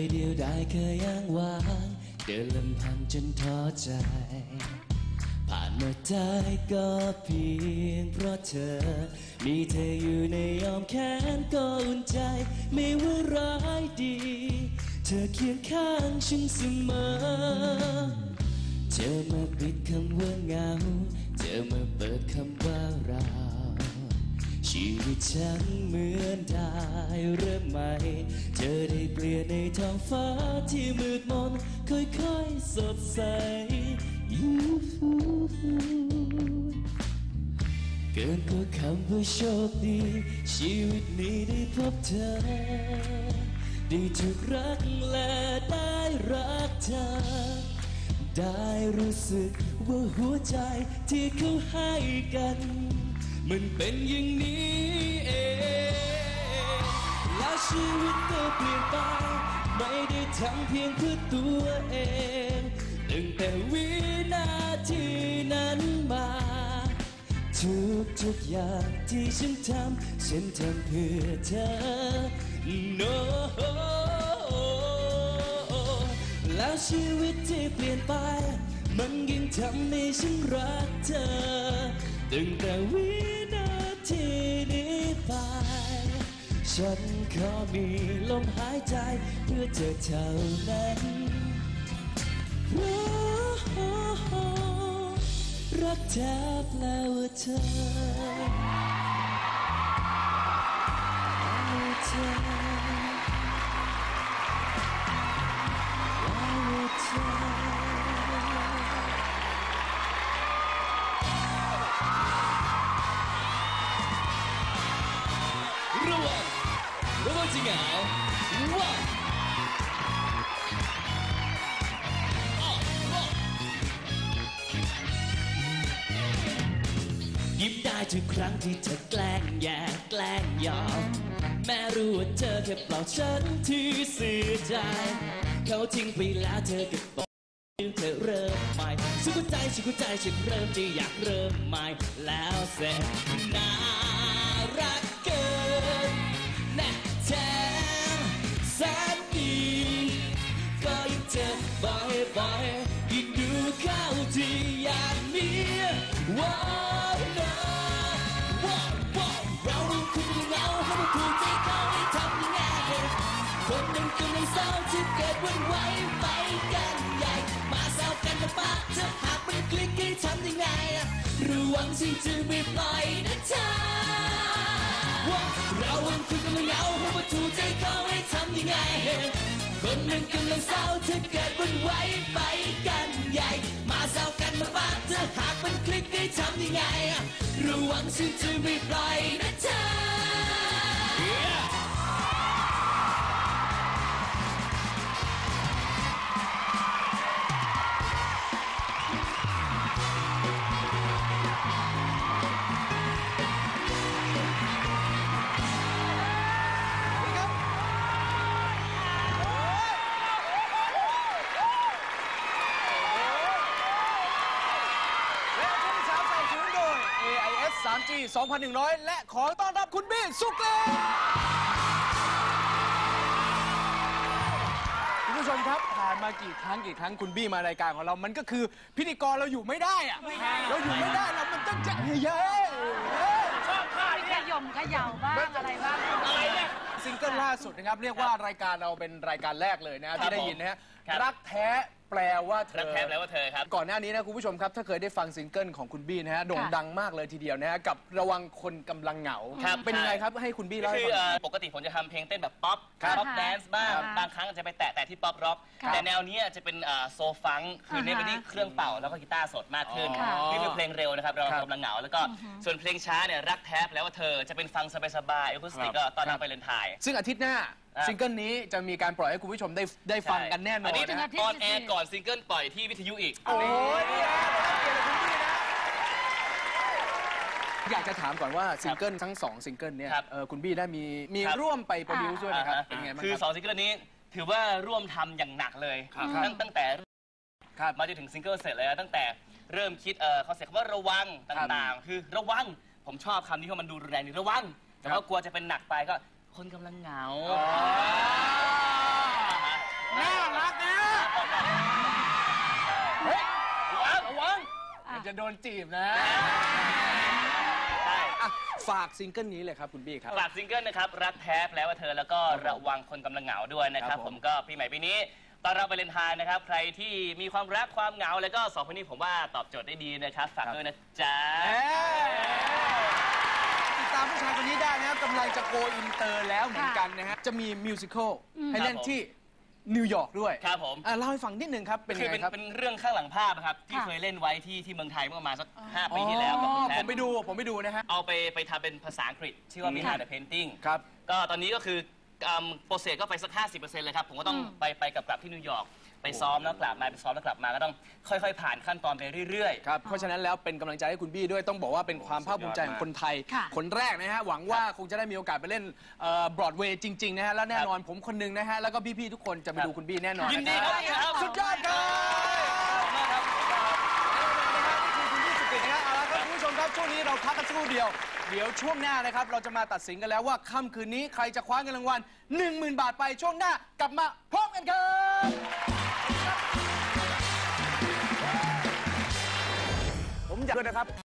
ยเดียวได้เคยอ้างว้างเดินลำพังจนท้อใจ ผ่านมาได้ก็เพียงเพราะเธอ มีเธออยู่ในอ้อมแขนก็อุ่นใจ ไม่ว่าร้ายดี เธอเคียงข้างฉันเสมอ เธอมาปิดคำว่าเหงา เธอมาเปิดคำว่าเรา ชีวิตฉันเหมือนได้เริ่มใหม่ เธอได้เปลี่ยนในท้องฟ้าที่มืดมนค่อยๆสดใสยูฟูเกินกว่าคำว่าโชคดี ชีวิตนี้ได้พบเธอ ได้ถูกรักและได้รักเธอ ได้รู้สึกว่าหัวใจที่เขาให้กัน มันเป็นอย่างนี้เองแล้วชีวิตก็เปลี่ยนไป ไม่ได้ทำเพียงเพื่อตัวเองตั้งแต่วินาทีนั้นมา ทุกทุกอย่างที่ฉันทำฉันทำเพื่อเธอ no แล้วชีวิตที่เปลี่ยนไป มันยิ่งทำให้ฉันรักเธอ ตั้งแต่วินาทีนี้ไป ฉันขอมีลมหายใจเพื่อเธอเท่านั้นรักแทบแปลว่าเธอ ระวังจะเหงาว้าวอ้าวว้าวยิ้มได้ทุกครั้งที่เธอแกล้งแย่แกล้งหยอกแม้รู้ว่าเธอแค่เปล่าฉันที่เสียใจ เขาทิ้งไปแล้วเธอก็บอกเธอเริ่มใหม่สุขใจสุขใจฉันเริ่มจะอยากเริ่มใหม่แล้วเสร็จน่า ปะเธอหากมันคลิกให้ทำยังไงระวังฉันจะไม่ปล่อยนะเธอว่าเราวันคุณกำลังเหงาให้มาถูใจเขาให้ทำยังไง คนหนึ่งกำลังเศร้าเธอเกิดวันไหวไปกันใหญ่ ไง ระวังฉันจะไม่ปล่อยนะเธอ 2100 และขอต้อนรับคุณบี้สุกเลคุณผู้ชมครับผ่านมากี่ครั้งกี่ครั้งคุณบี้มารายการของเรา มันก็คือพิธีกรเราอยู่ไม่ได้อะเราอยู่ไม่ได้เรามันต้องจะเฮ้ยเฮ้ยเฮ้ยขยมขย่าบ้างอะไรบ้าง ซิงเกิลล่าสุดนะครับ เรียกว่ารายการเราเป็นรายการแรกเลยนะที่ได้ยินนะฮะ ครับรักแท้แปลว่าเธอ รักแท้แปลว่าเธอครับ ก่อนหน้านี้นะคุณผู้ชมครับ ถ้าเคยได้ฟังซิงเกิลของคุณบี้นะฮะโด่งดังมากเลยทีเดียวนะฮะกับระวังคนกำลังเหงา ครับเป็นยังไงใช่ครับให้คุณบี้ก็เล่าให้คือฟัง เอ่อปกติผมจะทำเพลงเต้นแบบป๊อปครับป๊อปแดนซ์บ้างครับ บางครั้งอาจจะไปแตะแต่ที่ป๊อปร็อกครับแต่แนวนี้จะเป็นโซฟังก์คือเน้นไปที่เครื่องเป่าแล้วก็กีตาร์สดมากขึ้นค่ะนี่คือเพลงเร็วนะครับเราครับกำลังเหงาแล้วก็ส่วนเพลงช้าเนี่ยรักแท้แล้วว่าเธอจะเป็นฟังสบายๆเอคูสติกก็ตอนรับไปเลนไทยซึ่งอาทิตย์หน้าครับ ซิงเกิลนี้จะมีการปล่อยให้คุณผู้ชมได้ได้ฟังกันแน่นอนอันนี้นะฮะออนแอร์ก่อนซิงเกิลปล่อยที่วิทยุอีก โอ้ยนี่ฮะเกียรติคุณบี้นะอยากจะถามก่อนว่าซิงเกิลทั้งสองซิงเกิลเนี่ยครับเออคุณบี้ได้มีมีครับ ร่วมไปโปรดิวซ์ด้วยนะครับอ่าฮะเป็นไงบ้างคือครับสองซิงเกิลนี้ถือว่าร่วมทำอย่างหนักเลยครับ ตั้งตั้งแต่ครับ มาจนถึงซิงเกิลเสร็จเลยนะตั้งแต่เริ่มคิดเออเขาเสียคำว่าระวังต่างๆ คือระวังผมชอบคำนี้เพราะมันดูรุนแรงนี่ระวัง แต่ครัว่าบกลัวจะเป็นหนักไปก็ คนกำลังเหงาอ๋อฮะน่ารักนะ เฮ้ยระวังระวังมันจะโดนจีบนะใช่อะฝากซิงเกิลนี้เลยครับคุณบี้ครับ ฝากซิงเกิลนะครับ รักแท้แปลว่าเธอแล้วก็ระวังคนกำลังเหงาด้วยนะคครัรับบ ผม ผมก็ปีใหม่ปีนี้ตอนรับวาเลนไทน์นะครับ ใครที่มีความรักความเหงาแล้วก็สองคนนี้ผมว่าตอบโจทย์ได้ดีนะครับ ฝากด้วยนะจ๊ะ เอ้ย ติดตามผู้ชายคนนี้ได้นะครับกำลังจะโกอินเตอร์แล้วเหมือนกันนะฮะ จะมีมิวสิควลให้เล่นครับผมที่นิวยอร์กด้วยครับผม อะเล่าให้ฟังนิดนึงครับ เป็นคือไงเป็นครับ เป็นเรื่องข้างหลังภาพครับ ที่ค่ะ เคยเล่นไว้ที่ที่เมืองไทยเมื่อประมาณสักห้าปีที่แล้วกับอ๋คุอณแพผทมไปดูผมไปดูนะฮะ เอาไปไปทำเป็นภาษาอังกฤษชื่อว่า Behind the Painting ครับ ก็ตอนนี้ก็คือโปรเซสก็ไปสัก 50%เลยครับ ผมก็ต้องไปไปกลับกลับที่นิวยอร์ก ไปซ้อมแล้วกลับมาไปซ้อมแล้วกลับมาก็ต้องค่อยๆ ผ่านขั้นตอนไปเรื่อยๆครับ เพราะฉะนั้นแล้วเป็นกำลังใจให้คุณบี้ด้วยต้องบอกว่าเป็นความภาคภูมิใจของคนไทย ค่ะ คนแรกนะฮะ หวังว่าคงจะได้มีโอกาสไปเล่นบรอดเวย์จริง ๆ นะฮะ แล้วแน่นอนผมคนหนึงนะฮะ แล้วก็พี่ๆทุกคนจะไปดูคุณบี้แน่นอนยินดีครับะสุดยอดครับนี่คือคุณบี้สุกิตนะครับเอาละครับคุณผู้ชมครับช่วงนี้เราพักกันสักครู่เดียว เดี๋ยวช่วงหน้านะครับ เราจะมาตัดสินกันแล้วว่าค่ำคืนนี้ใครจะคว้าเงินรางวัล10,000 บาทไปช่วงหน้ากลับมาพร้อมกันครับ ผมอยากด้วยนะครับ